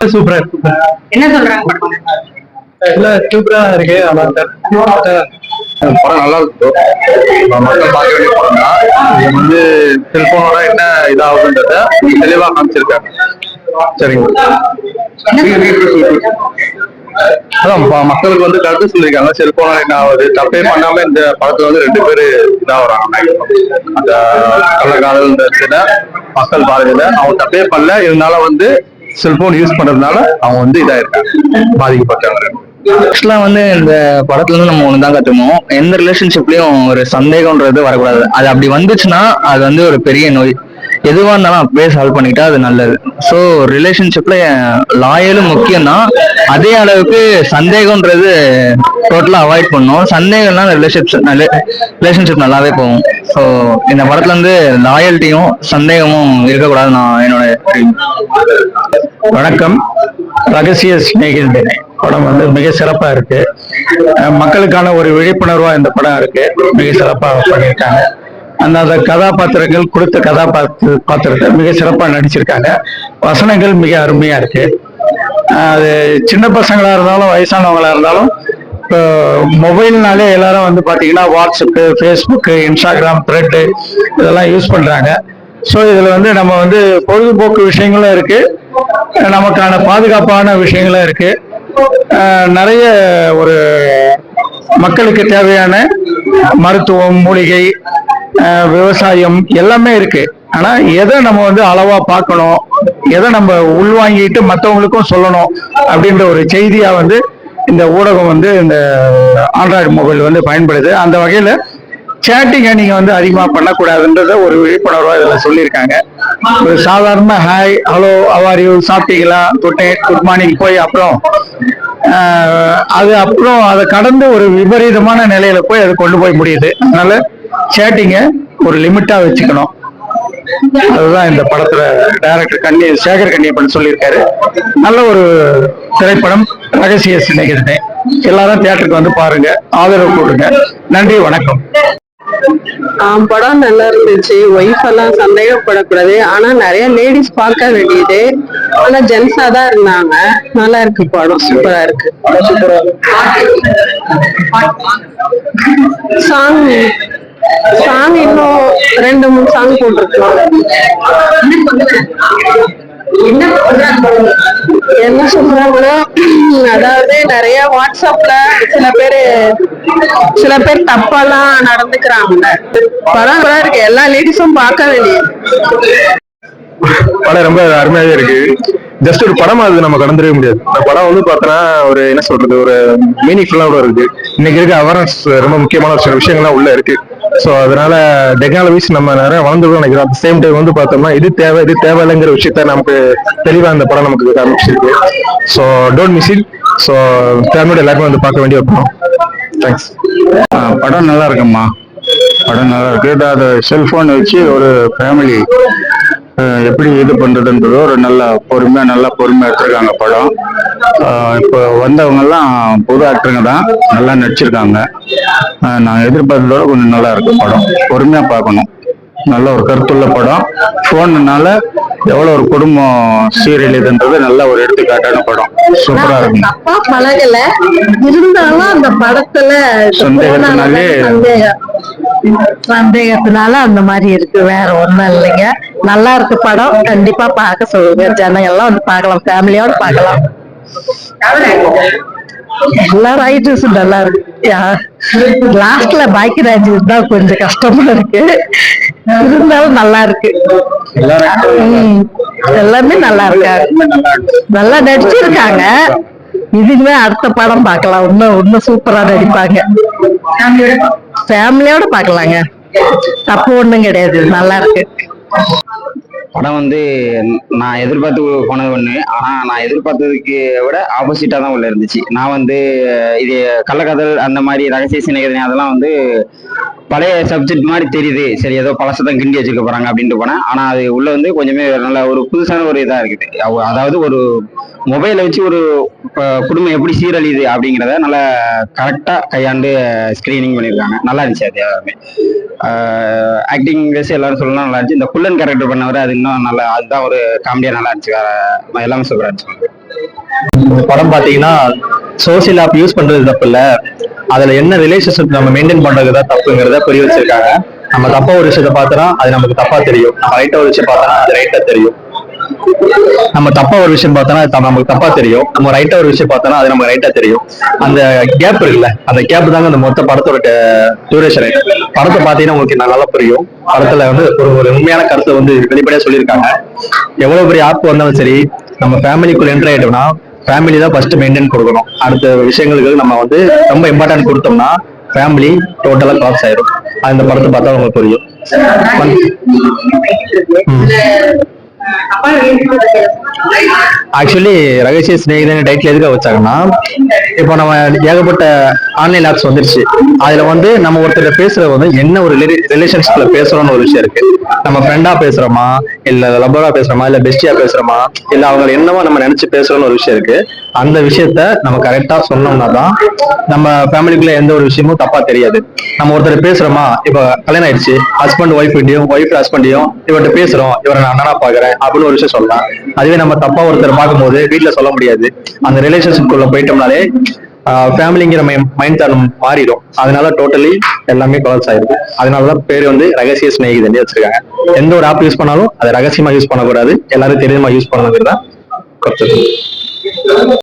சூப்பரா இருக்கு. என்ன சொல்றாங்க இல்ல சூப்பரா இருக்கு ஆனா படம் நல்லா இருக்கு. மக்கள் பார்க்க வேண்டிய படம் தான். இது வந்து செல்போனோட என்ன இதாகுன்றத தெளிவா காமிச்சிருக்காங்க. சரிங்க. அதான் மக்களுக்கு வந்து கருத்து சொல்லியிருக்காங்க செல்போனால என்ன ஆகுது? தப்பே பண்ணாம இந்த படத்துல வந்து ரெண்டு பேரு இதாகிறாங்க அந்த கள்ளக்காதல் இந்த மக்கள் பாருங்கல அவங்க தப்பே பண்ணல. இருந்தாலும் வந்து செல்போன் யூஸ் பண்றதுனால அவங்க வந்து இதாயிருக்காங்க பாதிக்கப்பட்டாங்க ஆக்சுவலா வந்து இந்த படத்துல இருந்து நம்ம ஒண்ணுதான் கத்துக்கணும். எந்த ரிலேஷன்ஷிப்லயும் ஒரு சந்தேகம்ன்றது வரக்கூடாது. அது அப்படி வந்துச்சுன்னா அது வந்து ஒரு பெரிய நோய். எதுவா இருந்தாலும் அப்படியே சால்வ் பண்ணிக்கிட்டா அது நல்லது. ஸோ ரிலேஷன்ஷிப்ல லாயலும் முக்கியம் தான் அதே அளவுக்கு சந்தேகம்ன்றது டோட்டலா அவாய்ட் பண்ணும். சந்தேகம்னா ரிலேஷன்ஷிப் ரிலேஷன்ஷிப் நல்லாவே போகும். ஸோ இந்த படத்துல இருந்து லாயல்ட்டியும் சந்தேகமும் இருக்கக்கூடாது நான் என்னோட வணக்கம். ரகசிய சிநேகிதனே. படம் வந்து மிக சிறப்பா இருக்கு. மக்களுக்கான ஒரு விழிப்புணர்வா இந்த படம் இருக்கு. மிக சிறப்பா பண்ணியிருக்காங்க. அந்த அந்த கதாபாத்திரங்கள் கொடுத்த கதாபாத்திர பாத்திரத்தை மிக சிறப்பாக நடிச்சிருக்காங்க. வசனங்கள் மிக அருமையா இருக்கு. அது சின்ன பசங்களாக இருந்தாலும் வயசானவங்களாக இருந்தாலும் இப்போ மொபைல்னாலே எல்லாரும் வந்து பார்த்தீங்கன்னா வாட்ஸ்அப்பு ஃபேஸ்புக்கு இன்ஸ்டாகிராம் த்ரெட்டு இதெல்லாம் யூஸ் பண்ணுறாங்க ஸோ இதில் வந்து நம்ம வந்து பொழுதுபோக்கு விஷயங்களும் இருக்குது நமக்கான பாதுகாப்பான விஷயங்களும் இருக்குது நிறைய ஒரு மக்களுக்கு தேவையான மருத்துவம் மூலிகை விவசாயம் எல்லாமே இருக்குது ஆனா எதை நம்ம வந்து அளவா பார்க்கணும் எதை நம்ம உள்வாங்கிட்டு மற்றவங்களுக்கும் சொல்லணும் அப்படின்ற ஒரு செய்தியா வந்து இந்த ஊடகம் வந்து இந்த ஆண்ட்ராய்டு மொபைல் வந்து பயன்படுது. அந்த வகையில சேட்டிங்கை நீங்க வந்து அதிகமா பண்ணக்கூடாதுன்றத ஒரு விழிப்புணர்வா இதுல சொல்லியிருக்காங்க. ஒரு சாதாரண hi hello how are you சாப்பிட்டீங்களா? குட் நைட் குட் மார்னிங் போய் அப்புறம் அது அப்புறம் அதை கடந்து ஒரு விபரீதமான நிலையில போய் அது கொண்டு போய் முடியுது. அதனால சேட்டிங்கை ஒரு லிமிட்டா வச்சுக்கணும். அதுதான் இந்த படத்துல டைரக்டர் கண்ணி சேகர் கண்ணியப்பன் சொல்லியிருக்காரு. நல்ல ஒரு திரைப்படம் ரகசிய சிநேகிதனே. எல்லாரும் தியேட்டருக்கு வந்து பாருங்க. ஆதரவு கொடுங்க. நன்றி வணக்கம். ஆஹ் படம் நல்லா இருந்துச்சு. ஒய்ஃப் எல்லாம் சந்தேகப்படக்கூடாது. ஆனா நிறைய லேடிஸ் பார்க்க வேண்டியது. ஆனா ஜென்ஸா தான் இருந்தாங்க. நல்லா இருக்கு படம். சூப்பரா இருக்கு. சாங் சாங் இன்னும் ரெண்டு மூணு சாங் போட்டிருக்கோம் என்ன சொல்றாங்க என்ன சொல்றாங்கன்னா அதாவது நிறைய வாட்ஸ்அப்ல சில பேரு சில பேர் தப்பாலாம் நடந்துக்கிறாங்கல்ல. படம் நல்லா இருக்கு. எல்லா லேடிஸும் பார்க்க வேண்டியது. படம் ரொம்ப அருமையாவே இருக்கு. ஜஸ்ட் ஒரு படம் அது நம்ம கடந்துடவே முடியாது. இந்த படம் வந்து பார்த்தோன்னா ஒரு என்ன சொல்றது ஒரு மீனிங்ஃபுல்லா கூட இருக்கு. இன்னைக்கு இருக்க அவேர்னஸ் ரொம்ப முக்கியமான ஒரு சில விஷயங்கள்லாம் உள்ள இருக்கு. ஸோ அதனால டெக்னாலஜிஸ் நம்ம நிறைய வளர்ந்துருக்கோம் நினைக்கிறோம் அட் சேம் டைம் வந்து பார்த்தோம்னா இது தேவை இது தேவையில்லைங்கிற விஷயத்த நமக்கு தெளிவா அந்த படம் நமக்கு காமிச்சிருக்கு. So don't miss it so ஃபேமிலியோட எல்லாருமே வந்து பார்க்க வேண்டிய படம். தேங்க்ஸ் படம் நல்லா இருக்கும்மா. படம் நல்லா இருக்கு. இது அது செல்போன் வச்சு ஒரு ஃபேமிலி எப்படி இது பண்றதுன்றது ஒரு நல்ல பொறுமையா நல்லா பொறுமையா எடுத்திருக்காங்க படம். இப்போ வந்தவங்க எல்லாம் புது ஆக்டருங்க தான். நல்லா நடிச்சிருக்காங்க. நான் எதிர்பார்த்ததோட கொஞ்சம் நல்லா இருக்கு படம். பொறுமையா பார்க்கணும். நல்ல ஒரு கருத்துள்ள படம். ஃபோனுனால எவ்வளவு ஒரு குடும்பம் சீரழிதுன்றது நல்ல ஒரு எடுத்துக்காட்டான படம். சூப்பரா இருக்கும். தப்பா பழகல. இருந்தாலும் அந்த படத்துல சந்தேகத்தினாலே சந்தேகத்தினால அந்த மாதிரி இருக்கு. வேற ஒண்ணும் இல்லைங்க. நல்லா இருக்கு படம். கண்டிப்பா பார்க்க சொல்லுங்க. ஜனங்க எல்லாம் வந்து பார்க்கலாம். ஃபேமிலியோட பார்க்கலாம். எல்லா ரைட்டர்ஸும் நல்லா இருக்கு லாஸ்ட்ல பாக்கியராஜ் தான் கொஞ்சம் கஷ்டமா இருக்கு. இருந்தாலும் நல்லா இருக்கு. எல்லாமே நல்லா இருக்காங்க நல்லா நடிச்சிருக்காங்க. இதுவே அடுத்த படம் பார்க்கலாம். இன்னும் இன்னும் சூப்பரா நடிப்பாங்க. ஃபேமிலியோட பார்க்கலாங்க. தப்பு ஒண்ணும் கிடையாது. நல்லா இருக்கு. படம் வந்து நான் எதிர்பார்த்து போனது ஒண்ணு. ஆனா நான் எதிர்பார்த்ததுக்கு விட ஆப்போசிட்டா தான் உள்ள இருந்துச்சு. நான் வந்து இது கள்ளக்கதல் அந்த மாதிரி ரகசிய சிநேகிதனை அதெல்லாம் வந்து பழைய சப்ஜெக்ட் மாதிரி தெரியுது. சரி ஏதோ பழசத்தான் கிண்டி வச்சுக்க போறாங்க அப்படின்ட்டு போனேன் ஆனா அது உள்ள வந்து கொஞ்சமே நல்ல ஒரு புதுசான ஒரு இதா இருக்குது. அவ- அதாவது ஒரு மொபைலை வச்சு ஒரு குடும்பம் எப்படி சீரழியுது அப்படிங்கிறத நல்லா கரெக்டா கையாண்டு ஸ்கிரீனிங் பண்ணியிருக்காங்க நல்லா இருந்துச்சு அது எல்லாருமே ஆக்டிங் பேசி எல்லாரும் சொல்லலாம் நல்லா இருந்துச்சு. இந்த குள்ளன் கேரக்டர் பண்ணவர் அது இன்னும் நல்லா அதுதான் ஒரு காமெடியா நல்லா இருந்துச்சு. வேற எல்லாமே சூப்பரா இருந்துச்சு. இந்த படம் பாத்தீங்கன்னா சோசியல் ஆப் யூஸ் பண்றது தப்பு இல்லை. அதுல என்ன ரிலேஷன்ஷிப் நம்ம மெயின்டைன் பண்றது தான் தப்புங்கிறத புரிய வச்சிருக்காங்க. நம்ம தப்பா ஒரு விஷயத்த பார்த்தோம்னா அது நமக்கு தப்பா தெரியும். நம்ம ரைட்டா ஒரு விஷயம் பார்த்தோம்னா அது ரைட்டா தெரியும். நம்ம தப்பா ஒரு விஷயம் பார்த்தோம்னா அது நமக்கு தப்பா தெரியும். நம்ம ரைட்டா ஒரு விஷயம் பார்த்தோம்னா அது நமக்கு ரைட்டா தெரியும். அந்த கேப் இருக்குல்ல அந்த கேப் தாங்க அந்த மொத்த படத்தோட டியூரேஷன் படத்தை பார்த்தீங்கன்னா உங்களுக்கு நல்லா புரியும். படத்துல வந்து ஒரு ஒரு உண்மையான கருத்தை வந்து வெளிப்படையா சொல்லியிருக்காங்க. எவ்வளவு பெரிய ஆப் வந்தாலும் சரி நம்ம ஃபேமிலிக்குள்ள என்டர் ஆயிட்டோம்னா ஃபேமிலி தான் ஃபர்ஸ்ட் மெயின்டைன் கொடுக்கணும். அடுத்த விஷயங்களுக்கு நம்ம வந்து ரொம்ப இம்பார்ட்டன்ட் கொடுத்தோம்னா ஃபேமிலி டோட்டலா கிளாப்ஸ் ஆயிரும். அந்த படத்தை பார்த்தா உங்களுக்கு புரியும். ஆக்சுவலி ரகசிய சிநேகிதன் டைட்டில் எதுக்காக வச்சாங்கன்னா இப்போ நம்ம ஏகப்பட்ட ஆன்லைன் ஆப்ஸ் வந்துருச்சு. அதுல வந்து நம்ம ஒருத்தர் பேசுறது வந்து என்ன ஒரு ரிலேஷன்ஷிப்ல பேசுறோம்னு ஒரு விஷயம் இருக்கு. நம்ம ஃப்ரெண்டா பேசுறோமா? இல்ல லபரா பேசுறோமா? இல்ல பெஸ்டியா பேசுறோமா? இல்ல அவங்க என்னவோ நம்ம நினைச்சு பேசுறோம்னு ஒரு விஷயம் இருக்கு. அந்த விஷயத்த நம்ம கரெக்டா சொன்னோம்னா தான் நம்ம ஃபேமிலிக்குள்ள எந்த ஒரு விஷயமும் தப்பா தெரியாது. நம்ம ஒருத்தர் பேசுறோமா? இப்ப கல்யாணம் ஆயிடுச்சு. ஹஸ்பண்ட் ஒய்ஃப் கிட்டயும் ஒய்ஃப் ஹஸ்பண்டையும் இவர்கிட்ட பேசுறோம். இவரை நான் அண்ணனா பாக்குறேன்? அப்படின்னு ஒரு விஷயம் சொல்லலாம் அதுவே நம்ம தப்பா ஒருத்தர் பார்க்கும்போது வீட்ல சொல்ல முடியாது. அந்த ரிலேஷன்ஷிப் குள்ள போயிட்டோம்னாலே ஃபேமிலிங்கிற மைண்ட் தாட் மாறிடும். அதனால டோட்டலி எல்லாமே கொலாப்ஸ் ஆயிருக்கு அதனாலதான் பேர் வந்து ரகசிய சிநேகிதன் வச்சிருக்காங்க. எந்த ஒரு ஆப் யூஸ் பண்ணாலும் அதை ரகசியமா யூஸ் பண்ணக்கூடாது. எல்லாரும் தெரியுமா யூஸ் பண்ணணுங்கிறதா கருத்து.